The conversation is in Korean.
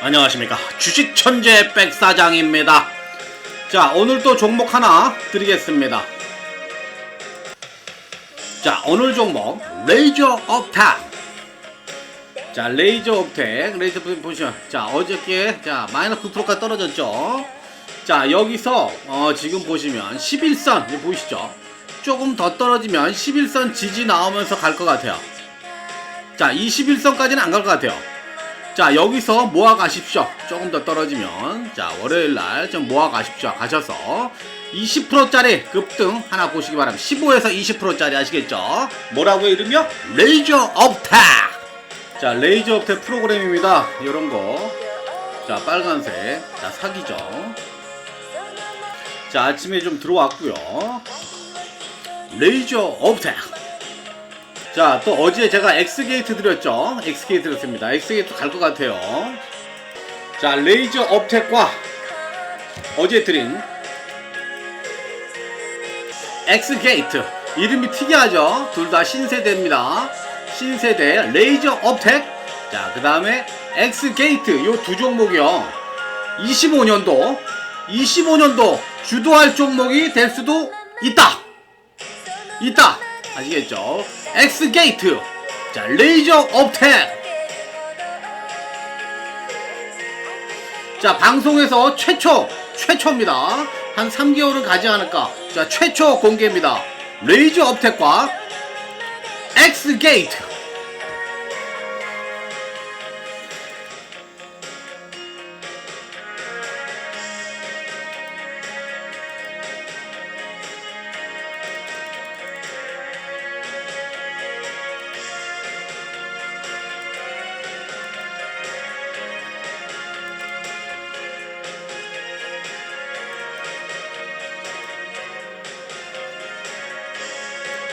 안녕하십니까 주식 천재 백사장입니다. 자 오늘 또 종목 하나 드리겠습니다. 자 오늘 종목 레이저 업탁. 자 레이저 업텍 레이저 업텍 보시면 자 어저께 자 마이너스 9%까지 떨어졌죠. 자 여기서 어, 지금 보시면 11선 이거 보이시죠? 조금 더 떨어지면 11선 지지 나오면서 갈 것 같아요. 자 21선까지는 안 갈 것 같아요. 자 여기서 모아 가십시오. 조금 더 떨어지면. 자 월요일날 좀 모아 가십시오. 가셔서 20%짜리 급등 하나 보시기 바랍니다. 15에서 20%짜리 아시겠죠? 뭐라고 이름이요? 레이저 업택 자 레이저 업택 프로그램입니다. 이런 거 자 빨간색. 자 사기죠. 자 아침에 좀 들어왔고요. 레이저 업택 자, 또 어제 제가 X게이트 드렸죠? X게이트 드렸습니다. X게이트 갈 것 같아요. 자, 레이저 업텍과 어제 드린 X게이트. 이름이 특이하죠? 둘 다 신세대입니다. 신세대 레이저 업텍. 자, 그 다음에 X게이트. 요 두 종목이요. 25년도, 25년도 주도할 종목이 될 수도 있다! 있다! 아시겠죠? 엑스게이트! 자 레이저 업텍 자 방송에서 최초 최초입니다. 한 3개월은 가지 않을까. 자 최초 공개입니다. 레이저 업텍과 엑스게이트